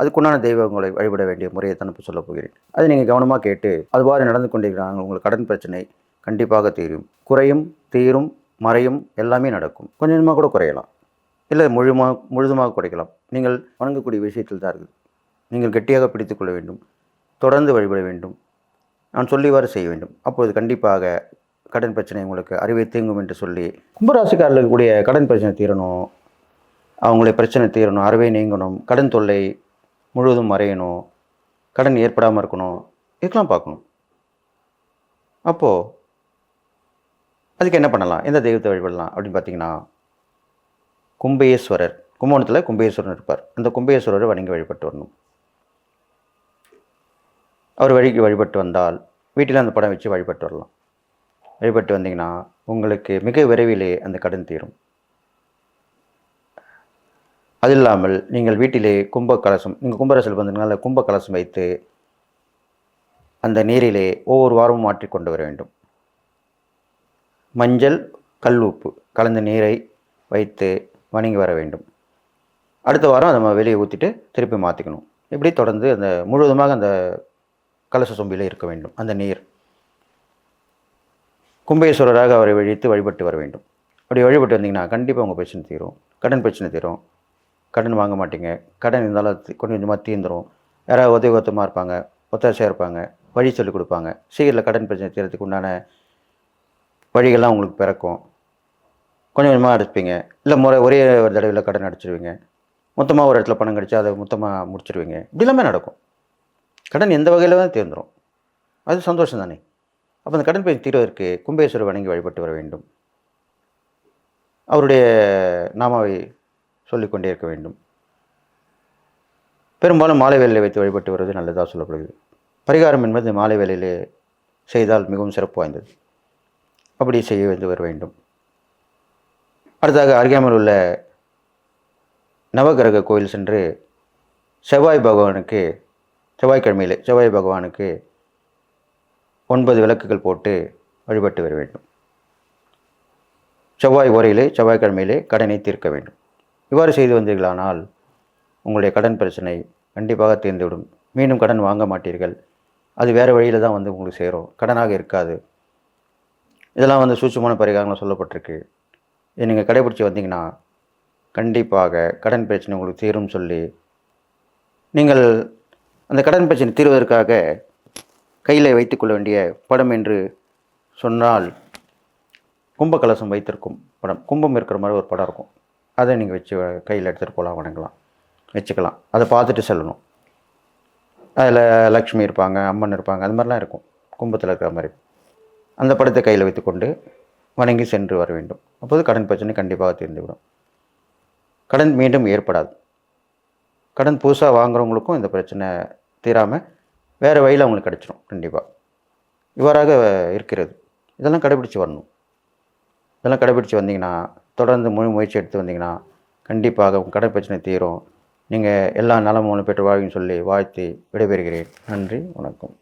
அதுக்குண்டான தெய்வங்களை வழிபட வேண்டிய முறையை தான் இப்போ சொல்ல போகிறேன். அதை நீங்கள் கவனமாக கேட்டு அதுவாறு நடந்து கொண்டிருக்கிறாங்க உங்களுக்கு கடன் பிரச்சனை கண்டிப்பாக தீரும். குறையும் தீரும் மறையும் எல்லாமே நடக்கும். கொஞ்சமாக கூட குறையலாம். இல்லை முழுமாக முழுதுமாக குறைக்கலாம். நீங்கள் வணங்கக்கூடிய விஷயத்தில் தான் இருக்குது. நீங்கள் கெட்டியாக பிடித்துக்கொள்ள வேண்டும். தொடர்ந்து வழிபட வேண்டும். நான் சொல்லிவாறு செய்ய வேண்டும். அப்போது கண்டிப்பாக கடன் பிரச்சனை உங்களுக்கு அறிவை தீங்கும் என்று சொல்லி கும்பராசிக்காரர்களுக்கு கூடிய கடன் பிரச்சனை தீரணும். அவங்களுடைய பிரச்சனை தீரணும். அறிவை நீங்கணும். கடன் தொல்லை முழுவதும் மறையணும் கடன் ஏற்படாமல் இருக்கணும் இதுக்கெல்லாம் பார்க்கணும். அப்போது அதுக்கு என்ன பண்ணலாம்? எந்த தெய்வத்தை வழிபடலாம் அப்படின்னு பார்த்தீங்கன்னா கும்பேஸ்வரர். கும்பகோணத்தில் கும்பேஸ்வரன் இருப்பார். அந்த கும்பேஸ்வரரை வணங்கி வழிபட்டு வரணும். அவர் வழிக்கு வழிபட்டு வந்தால் வீட்டில் அந்த படம் வச்சு வழிபட்டு வரலாம். வழிபட்டு வந்தீங்கன்னா உங்களுக்கு மிக விரைவிலே அந்த கடன் தீரும். அது இல்லாமல் நீங்கள் வீட்டிலே கும்ப கலசம் நீங்கள் கும்பரசல் வந்ததுனால கும்ப கலசம் வைத்து அந்த நீரிலே ஒவ்வொரு வாரமும் மாற்றி கொண்டு வர வேண்டும். மஞ்சள் கல் உப்பு கலந்த நீரை வைத்து வணங்கி வர வேண்டும். அடுத்த வாரம் அதை நம்ம வெளியே ஊற்றிட்டு திருப்பி மாற்றிக்கணும் இப்படி தொடர்ந்து அந்த முழுவதுமாக அந்த கலச சொம்பியில் இருக்க வேண்டும் அந்த நீர். கும்பேஸ்வரராக அவரை வழித்து வழிபட்டு வர வேண்டும். அப்படி வழிபட்டு வந்தீங்கன்னா கண்டிப்பாக உங்கள் பிரச்சனை தீரும் கடன் பிரச்சனை தீரும். கடன் வாங்க மாட்டீங்க. கடன் இருந்தாலும் கொஞ்சம் கொஞ்சமாக தீந்துடும் யாராவது உதவி ஒத்தமாக இருப்பாங்க ஒத்தாசையாக இருப்பாங்க வழி சொல்லிக் கொடுப்பாங்க. சீக்கிரம் கடன் பிரச்சனை தீர்றதுக்கு உண்டான வழிகள்லாம் உங்களுக்கு பிறக்கும். கொஞ்சம் கொஞ்சமாக அடைப்பீங்க இல்லை முறை ஒரே ஒரு தடவையில் கடன் அடைச்சிடுவீங்க மொத்தமாக ஒரு இடத்துல பணம் கிடச்சா அதை மொத்தமாக முடிச்சிடுவீங்க இப்படி நடக்கும். கடன் எந்த வகையில் தான் தீர்ந்துடும் அது சந்தோஷம் தானே. அப்போ அந்த கடன் பிரச்சனை தீர்வதற்கு கும்பேஸ்வரர் வணங்கி வழிபட்டு வர வேண்டும். அவருடைய நாமாவை சொல்லிக்கொண்டே இருக்க வேண்டும். பெரும்பாலும் மாலை வேலையில் வைத்து வழிபட்டு வருவது நல்லதாக சொல்லப்படுகிறது. பரிகாரம் என்பது மாலை வேலையிலே செய்தால் மிகவும் சிறப்பு வாய்ந்தது. அப்படி செய்ய வந்து வர வேண்டும். அடுத்ததாக அருகாமல் உள்ள நவகிரக கோயில் சென்று செவ்வாய் பகவானுக்கு செவ்வாய்க்கிழமையிலே செவ்வாய் பகவானுக்கு ஒன்பது விளக்குகள் போட்டு வழிபட்டு வர வேண்டும். செவ்வாய் உரையிலே செவ்வாய்க்கிழமையிலே கடனை தீர்க்க வேண்டும். இவ்வாறு செய்து வந்தீர்களானால் உங்களுடைய கடன் பிரச்சனை கண்டிப்பாக தீர்ந்துவிடும். மீண்டும் கடன் வாங்க மாட்டீர்கள். அது வேறு வழியில் தான் வந்து உங்களுக்கு சேரும். கடனாக இருக்காது. இதெல்லாம் வந்து சூட்சமான பரிகாரங்களும் சொல்லப்பட்டிருக்கு. இது நீங்கள் கடைபிடிச்சி வந்தீங்கன்னா கண்டிப்பாக கடன் பிரச்சனை உங்களுக்கு தீரும் சொல்லி நீங்கள் அந்த கடன் பிரச்சனை தீர்வதற்காக கையில் வைத்துக்கொள்ள வேண்டிய படம் என்று சொன்னால் கும்ப கலசம் வைத்திருக்கும் படம். கும்பம் இருக்கிற மாதிரி ஒரு படம் இருக்கும். அதை நீங்கள் வச்சு கையில் எடுத்துகிட்டு போகலாம் வணங்கலாம். வச்சுக்கலாம். அதை பார்த்துட்டு செல்லணும். அதில் லக்ஷ்மி இருப்பாங்க அம்மன் இருப்பாங்க அது மாதிரிலாம் இருக்கும். கும்பத்தில் இருக்கிற மாதிரி. அந்த படத்தை கையில் வைத்துக்கொண்டு வணங்கி சென்று வர வேண்டும். அப்போது கடன் பிரச்சனை கண்டிப்பாக தீர்ந்துவிடும். கடன் மீண்டும் ஏற்படாது. கடன் புதுசாக வாங்குறவங்களுக்கும் இந்த பிரச்சனை தீராமல் வேறு வழியில் அவங்களுக்கு கிடச்சிரும் கண்டிப்பாக இவ்வாறாக இருக்கிறது. இதெல்லாம் கடைபிடிச்சு வரணும். இதெல்லாம் கடைபிடிச்சு வந்தீங்கன்னா தொடர்ந்து முழு முயற்சி எடுத்து வந்தீங்கன்னா கண்டிப்பாக உங்கள் கடை பிரச்சனை தீரும். நீங்கள் எல்லா நலமும் பெற்று வாழ்வின்னு சொல்லி வாழ்த்தி விடைபெறுகிறேன். நன்றி வணக்கம்.